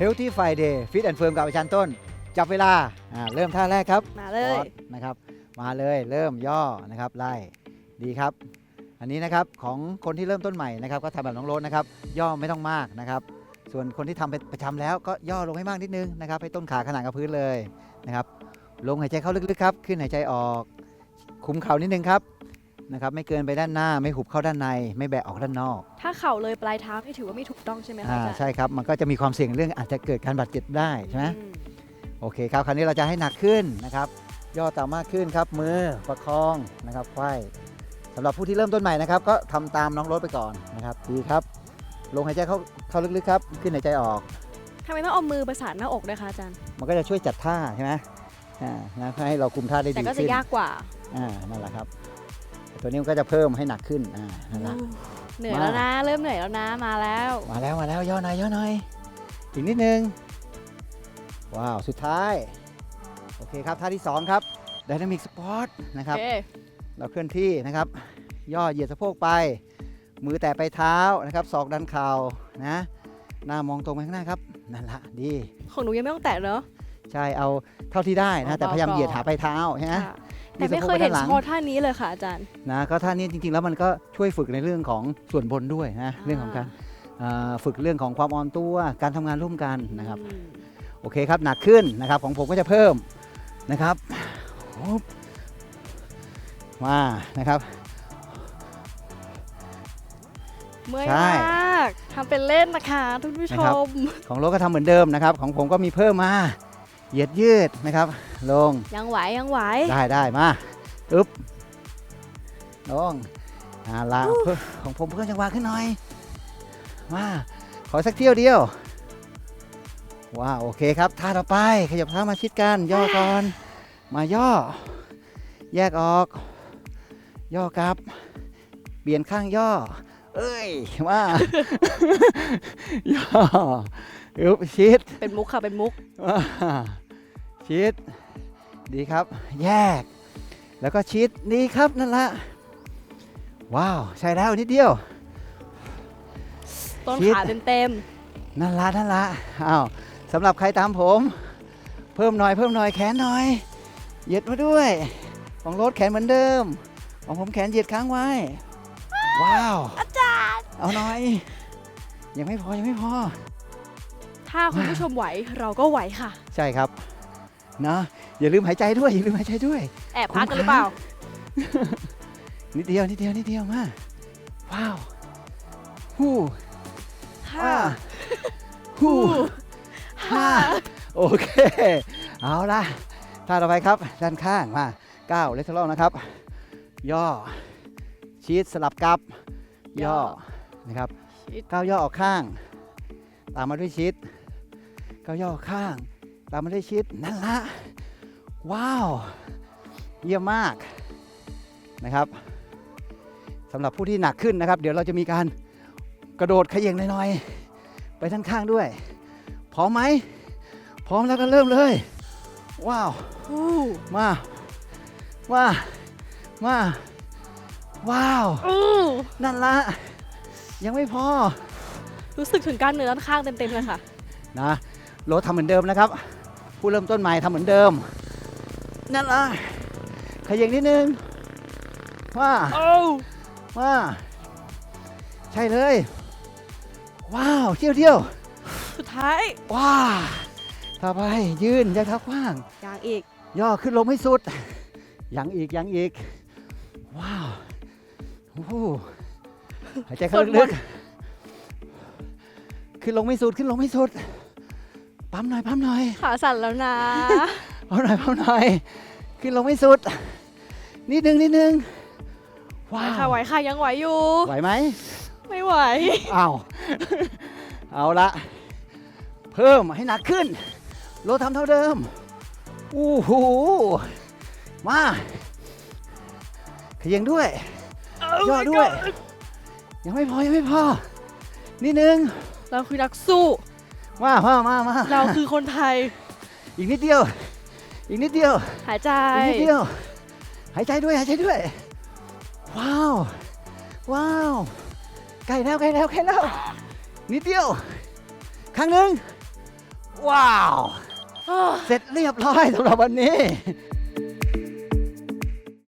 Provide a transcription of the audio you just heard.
Healthy Friday Fit and Firm กับอาจารย์ต้น จับเวลาอ่าเริ่มท่าแรกครับมาเลพอยสนะครับ มาเลยเริ่มย่อนะครับไล่ดีครับ อันนี้นะครับของคนที่เริ่มต้นใหม่นะครับ ก็ทำแบบน้องโรสนะครับ ย่อไม่ต้องมากนะครับ ส่วนคนที่ทำเป็นประจำแล้วก็ย่อลงให้มากนิดนึงนะครับ ให้ต้นขาขนานกับพื้นเลยนะครับ ลงหายใจเข้าลึกๆครับ ขึ้นหายใจออก คุมเข่านิดนึงครับ นะครับไม่เกินไปด้านหน้าไม่หุบเข้าด้านใน ไม่แบะออกด้านนอกถ้าเข่าเลยปลายเท้านี่ถือว่าไม่ถูกต้องใช่ไหมคะอ่าอาจารย์ใช่ครับมันก็จะมีความเสี่ยงเรื่องอาจจะเกิดการบาดเจ็บได้ใช่ไหม อืมโอเคครับ คราวนี้เราจะให้หนักขึ้นนะครับ ย่อต่ำมากขึ้นครับ มือประคองนะครับไขว้สำหรับผู้ที่เริ่มต้นใหม่นะครับ ก็ทำตามน้องรถไปก่อนนะครับดีครับ ลงหายใจเข้าเข้าลึกๆครับ ขึ้นหายใจออก ทำไมต้องเอามือประสานหน้าอกด้วยคะอาจารย์ มันก็จะช่วยจัดท่าใช่ไหมอ่านะเพื่อให้เราคุมท่าได้แต่ดีก็จะขึ้นยากกว่า อ่านั่นแหละครับ ตัวนี้มันก็จะเพิ่มให้หนักขึ้นอ่านั่นแหละเหนื่อยมาแล้วนะ เริ่มเหนื่อยแล้วนะมาแล้ว มาแล้วมาแล้วย่อหน่อยย่อหน่อยอีกนิดนึง ว้าวสุดท้าย โอเคครับท่าที่สองครับ Dynamic Sport นะคโอรับเคเราเคลื่อนที่นะครับ ย่อเหยียดสะโพกไป มือแตะไปเท้านะครับศอกดันเข่านะหน้ามองตรงไปข้างหน้าครับ นั่นละดี ของหนูยังไม่ต้องแตะเนอะใช่เอาเท่าที่ได้นะ แต่พยายามเหยียดหาไปเท้าใช่ไหมค่ะ แต่ไม่เคยเห็นเฉพาะท่านี้เลยค่ะอาจารย์นะก็ท่านี้จริงๆ แล้วมันก็ช่วยฝึกในเรื่องของส่วนบนด้วยนะเรื่องของการอ่าฝึกเรื่องของความอ่อนตัวการทำงานร่วมกันนะครับอืมโอเคครับหนักขึ้นนะครับของผมก็จะเพิ่มนะครับปุ๊บมานะครับเมื่อยใช่มากทำเป็นเล่นนะคะทุกผู้ชนะครับมของโลก็ทำเหมือนเดิมนะครับ ของผมก็มีเพิ่มมา เหยียดยืดนะครับ ลง ยังไหวยังไหว ได้ได้มาอึ๊บลงอ่าละเพิ่มของผมเพิ่มจังหวะขึ้นหน่อย มา ขอสักเที่ยวเดียว ว้าวโอเคครับ ท่าต่อไป ขยับเท้ามาชิดกัน ย่อก่อน มาย่อ แยกออก ย่อกลับ เปลี่ยนข้างย่อ เอ้ยมาย่ออึ๊บชิด เป็นมุกค่ะเป็นมุก อ่า ชิด ดีครับ แยก แล้วก็ชิดดีครับ นั่นละ ว้าว ใช่แล้วนิดเดียว ต้นชิดขาเต็มนั่นละนั่นละอ้าวสำหรับใครตามผม เพิ่มหน่อยเพิ่มหน่อยแขนหน่อยเหยียดมาด้วย ของรถแขนเหมือนเดิม ของผมแขนเหยียดค้างไว้ ว้าว อาจารย์ เอาหน่อย ยังไม่พอยังไม่พอๆถ้าคุณผู้ชมไหวเราก็ไหวค่ะ ใช่ครับ นะอย่าลืมหายใจด้วยอย่าลืมหายใจด้วย แอบพักกันหรือเปล่า นิดเดียวนิดเดียวนิดเดียวมาว้าวฮู้ห้าอ่าฮู้ห้าห้าโอเค เอาละท่าต่อไปครับ ด้านข้างมาก้าวเลทเทอร์นะครับ ย่อ ชีสสลับกับ ย่อนะครับชิดก้าวย่อออกข้าง ตามมาด้วยชิดก้าวย่อออกข้าง ตามมาด้วยชิดนั่นละ ว้าว เยี่ยมมากนะครับสำหรับผู้ที่หนักขึ้นนะครับ เดี๋ยวเราจะมีการกระโดดเขย่งหน่อยๆ ไปด้านข้างด้วย พร้อมไหม พร้อมแล้วก็เริ่มเลย ว้าวฮู้มามามาว้าวอู้นั่นละ ยังไม่พอ รู้สึกถึงกล้ารเนื้อด้านข้างเต็มๆเลยค่ะ นะโรถทำเหมือนเดิมนะครับ ผู้เริ่มต้นใหม่ทำเหมือนเดิม นั่นละขยับนิดนึง ว่าโอ้ว่า ใช่เลย ว้าว เที่ยวเที่ยวสุดท้าย ว้าต่อไปยืนยักเท้ากว้าง อย่างอีก ย่อขึ้นลงให้สุด ยังอีกยังอีก ว้าวโอ้โหหายใจเข้าสุดหมลึดกๆขึ้นลงไม่สุดขึ้นลงไม่สุด ปั๊มหน่อยปั๊มหน่อยขาสั่นแล้วนะ ปั๊มหน่อยปั๊มหน่อยขึ้นลงไม่สุด นิดนึงนิดนึงไหวว้าวค่ะไหวค่ะยังไหวอยู่ ไหวไหมไม่ไหวอ้าวเอาละเพิ่มให้หนักขึ้นโลทำเท่าเดิมอู้หูมาขยังด้วยย่อด้วย ยังไม่พอ ยังไม่พอ นิดนึง เราคือนักสู้ มามามามาเราคือคนไทย อีกนิดเดียว อีกนิดเดียว หายใจ อีกนิดเดียว หายใจด้วย หายใจด้วย ว้าว ว้าว ใกล้แล้วใกล้แล้วใกล้แล้ว นิดเดียว ครั้งหนึ่งว้าวเออเสร็จเรียบร้อยสำหรับวันนี้